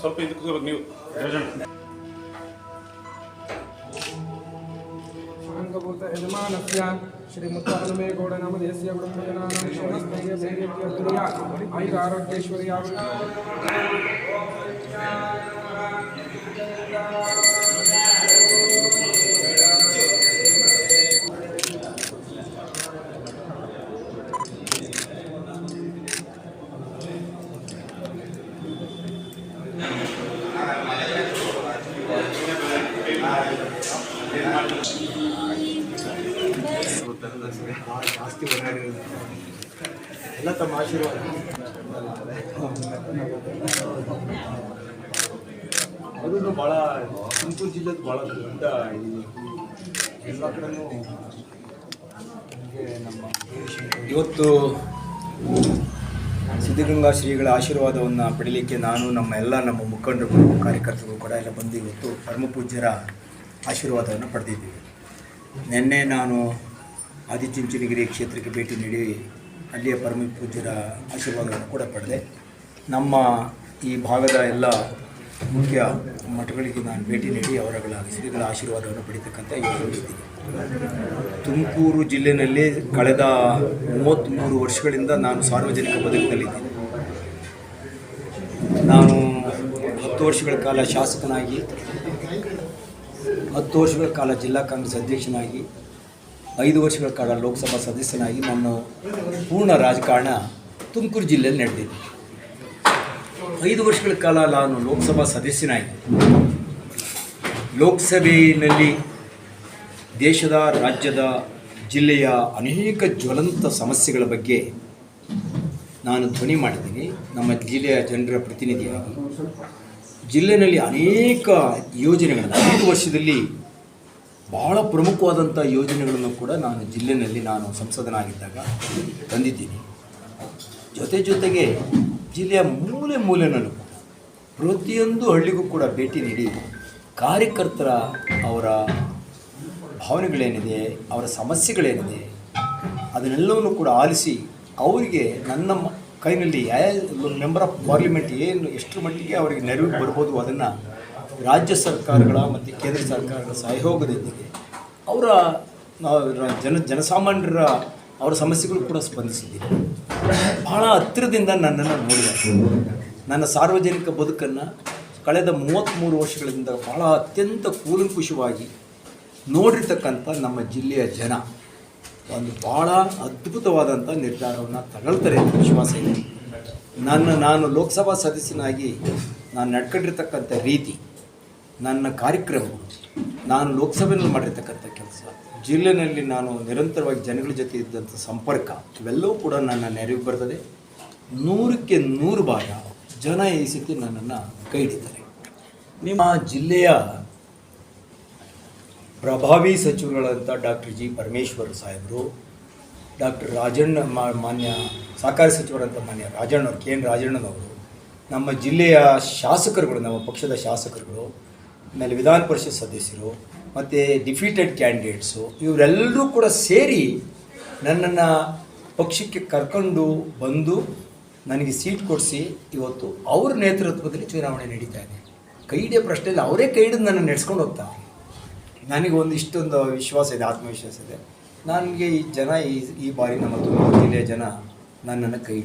ಸ್ವಲ್ಪ ಇದಕ್ಕೆ ಕೂತ್ಕೋಬೇಕು ನೀವು. ಅಂಗಭೂತ ಯಜಮಾನಸ್ಯ ಶ್ರೀಮುತ್ತ ಹನುಮೇಗೌಡ ನಾಮಧೇಯಸ್ಯ ಕುಟುಂಬಜನಾನಾಂ ಶ್ರೇಯಸ್ಸೈರ್ಯ ಧೈರ್ಯಕ್ಕೆ ತುರ್ಯ ಐದು ಆರೋಗ್ಯೇಶ್ವರಿ ಜಾಸ್ತಿ ಓಡಾಡಿರೋದು ಎಲ್ಲ ತಮ್ಮ ಆಶೀರ್ವಾದ. ಅದನ್ನು ಭಾಳ, ತುಮಕೂರು ಜಿಲ್ಲೆದು ಭಾಳ ದೊಡ್ಡ ಎಲ್ಲ ನಮ್ಮ ಇವತ್ತು ಸಿದ್ಧಗಂಗಾ ಶ್ರೀಗಳ ಆಶೀರ್ವಾದವನ್ನು ಪಡೀಲಿಕ್ಕೆ ನಾನು, ನಮ್ಮ ಎಲ್ಲ ನಮ್ಮ ಮುಖಂಡರು ಕಾರ್ಯಕರ್ತರು ಕೂಡ ಎಲ್ಲ ಬಂದು ಇವತ್ತು ಪರಮಪೂಜ್ಯರ ಆಶೀರ್ವಾದವನ್ನು ಪಡೆದಿದ್ದೀವಿ. ನಿನ್ನೆ ನಾನು ಆದಿಚುಂಚನಗಿರಿ ಕ್ಷೇತ್ರಕ್ಕೆ ಭೇಟಿ ನೀಡಿ ಅಲ್ಲಿಯ ಪರಮ ಪೂಜ್ಯರ ಆಶೀರ್ವಾದವನ್ನು ಕೂಡ ಪಡೆದೆ. ನಮ್ಮ ಈ ಭಾಗದ ಎಲ್ಲ ಮುಖ್ಯ ಮಠಗಳಿಗೆ ನಾನು ಭೇಟಿ ನೀಡಿ ಅವರಗಳ ಶ್ರೀಗಳ ಆಶೀರ್ವಾದವನ್ನು ಪಡಿತಕ್ಕಂಥ ಯೋಚನೆ ತುಮಕೂರು ಜಿಲ್ಲೆಯಲ್ಲಿ ಕಳೆದ ಮೂವತ್ತ್ಮೂರು ವರ್ಷಗಳಿಂದ ನಾನು ಸಾರ್ವಜನಿಕ ಬದುಕಿನಲ್ಲಿದ್ದೀನಿ. ನಾನು ಹತ್ತು ವರ್ಷಗಳ ಕಾಲ ಶಾಸಕನಾಗಿ, ಹತ್ತು ವರ್ಷಗಳ ಕಾಲ ಜಿಲ್ಲಾ ಕಾಂಗ್ರೆಸ್ ಅಧ್ಯಕ್ಷನಾಗಿ ಐದು ವರ್ಷಗಳ ಕಾಲ ಲೋಕಸಭಾ ಸದಸ್ಯನಾಗಿ ನನ್ನ ಪೂರ್ಣ ರಾಜಕಾರಣ ತುಮಕೂರು ಜಿಲ್ಲೆಯಲ್ಲಿ ನಡೆದಿದೆ. ಐದು ವರ್ಷಗಳ ಕಾಲ ನಾನು ಲೋಕಸಭಾ ಸದಸ್ಯನಾಗಿ. ಲೋಕಸಭೆಯಲ್ಲಿ ದೇಶದ, ರಾಜ್ಯದ, ಜಿಲ್ಲೆಯ ಅನೇಕ ಜ್ವಲಂತ ಸಮಸ್ಯೆಗಳ ಬಗ್ಗೆ ನಾನು ಧ್ವನಿ ಮಾಡಿದ್ದೀನಿ. ನಮ್ಮ ಜಿಲ್ಲೆಯ ಜನರ ಪ್ರತಿನಿಧಿಯಾಗಿ. ಜಿಲ್ಲೆಯಲ್ಲಿ ಅನೇಕ ಯೋಜನೆಗಳನ್ನು ಐದು ವರ್ಷದಲ್ಲಿ ಬಹಳ ಪ್ರಮುಖವಾದಂಥ ಯೋಜನೆಗಳನ್ನು ಕೂಡ ನಾನು ಜಿಲ್ಲೆಯಲ್ಲಿ ನಾನು ಸಂಸದನಾಗಿದ್ದಾಗ ತಂದಿದ್ದೀನಿ. ಜೊತೆ ಜೊತೆಗೆ ಜಿಲ್ಲೆಯ ಮೂಲೆ ಮೂಲೆನಲ್ಲೂ ಪ್ರತಿಯೊಂದು ಹಳ್ಳಿಗೂ ಕೂಡ ಭೇಟಿ ನೀಡಿ ಕಾರ್ಯಕರ್ತರ ಅವರ ಭಾವನೆಗಳೇನಿದೆ, ಅವರ ಸಮಸ್ಯೆಗಳೇನಿದೆ, ಅದನ್ನೆಲ್ಲವನ್ನು ಕೂಡ ಆಲಿಸಿ ಅವರಿಗೆ ನನ್ನ ಕೈನಲ್ಲಿ ಯಾವ ಮೆಂಬರ್ ಆಫ್ ಪಾರ್ಲಿಮೆಂಟ್ ಏನು ಎಷ್ಟು ಮಟ್ಟಿಗೆ ಅವರಿಗೆ ನೆರವು ಬರ್ಬೋದು ಅದನ್ನು ರಾಜ್ಯ ಸರ್ಕಾರಗಳ ಮತ್ತು ಕೇಂದ್ರ ಸರ್ಕಾರಗಳ ಸಹಯೋಗದೊಂದಿಗೆ ಅವರ ಜನ, ಜನಸಾಮಾನ್ಯರ ಅವರ ಸಮಸ್ಯೆಗಳು ಕೂಡ ಸ್ಪಂದಿಸಿದ್ದೀನಿ ಬಹಳ ಹತ್ತಿರದಿಂದ ನನ್ನನ್ನು ನೋಡಿದ ನನ್ನ ಸಾರ್ವಜನಿಕ ಬದುಕನ್ನು ಕಳೆದ ಮೂವತ್ತ್ಮೂರು ವರ್ಷಗಳಿಂದ ಬಹಳ ಅತ್ಯಂತ ಕೂಲಂಕುಷವಾಗಿ ನೋಡಿರ್ತಕ್ಕಂಥ ನಮ್ಮ ಜಿಲ್ಲೆಯ ಜನ ಒಂದು ಭಾಳ ಅದ್ಭುತವಾದಂಥ ನಿರ್ಧಾರವನ್ನು ತಗೊಳ್ತಾರೆ ಅಂತ ವಿಶ್ವಾಸ ಇದೆ. ನನ್ನ, ನಾನು ಲೋಕಸಭಾ ಸದಸ್ಯನಾಗಿ ನಾನು ನಡ್ಕೊಂಡಿರ್ತಕ್ಕಂಥ ರೀತಿ ನನ್ನ ಕಾರ್ಯಕ್ರಮಗಳು ನಾನು ಲೋಕಸಭೆಯಲ್ಲಿ ಮಾಡಿರ್ತಕ್ಕಂಥ ಕೆಲಸ ಜಿಲ್ಲೆಯಲ್ಲಿ ನಾನು ನಿರಂತರವಾಗಿ ಜನಗಳ ಜೊತೆ ಇದ್ದಂಥ ಸಂಪರ್ಕ, ಇವೆಲ್ಲವೂ ಕೂಡ ನನ್ನ ನೆರವು ಬರ್ತದೆ. ನೂರಕ್ಕೆ ನೂರು ಭಾಗ ಜನ ಈ ಸತಿ ನನ್ನನ್ನು ಕೈ ನಿಮ್ಮ ಜಿಲ್ಲೆಯ ಪ್ರಭಾವಿ ಸಚಿವರುಗಳಂಥ ಡಾಕ್ಟರ್ ಜಿ ಪರಮೇಶ್ವರ್ ಸಾಹೇಬರು, ಡಾಕ್ಟರ್ ರಾಜಣ್ಣ ಮಾನ್ಯ ಸಹಕಾರಿ ಸಚಿವರಂತ ಮಾನ್ಯ ರಾಜಣ್ಣವ್ರು, ಕೆ ಎನ್ ರಾಜಣ್ಣನವರು, ನಮ್ಮ ಜಿಲ್ಲೆಯ ಶಾಸಕರುಗಳು, ನಮ್ಮ ಪಕ್ಷದ ಶಾಸಕರುಗಳು ಆಮೇಲೆ ವಿಧಾನ ಪರಿಷತ್ ಸದಸ್ಯರು, ಮತ್ತು ಡಿಫೀಟೆಡ್ ಕ್ಯಾಂಡಿಡೇಟ್ಸು ಇವರೆಲ್ಲರೂ ಕೂಡ ಸೇರಿ ನನ್ನನ್ನು ಪಕ್ಷಕ್ಕೆ ಕರ್ಕೊಂಡು ಬಂದು ನನಗೆ ಸೀಟ್ ಕೊಡಿಸಿ ಇವತ್ತು ಅವ್ರ ನೇತೃತ್ವದಲ್ಲಿ ಚುನಾವಣೆ ನಡೀತಾ ಇದೆ. ಕೈ ಹಿಡಿಯೋ ಪ್ರಶ್ನೆಯಲ್ಲಿ, ಅವರೇ ಕೈ ಹಿಡಿದು ನನ್ನ ನಡೆಸ್ಕೊಂಡು ಹೋಗ್ತಾರೆ ನನಗೆ ಒಂದು ಇಷ್ಟೊಂದು ವಿಶ್ವಾಸ ಇದೆ, ಆತ್ಮವಿಶ್ವಾಸ ಇದೆ. ನನಗೆ ಈ ಜನ ಈ ಈ ಬಾರಿ ನಮ್ಮ ತುಮಕೂರು ಜಿಲ್ಲೆಯ ಜನ ನನ್ನನ್ನು ಕೈ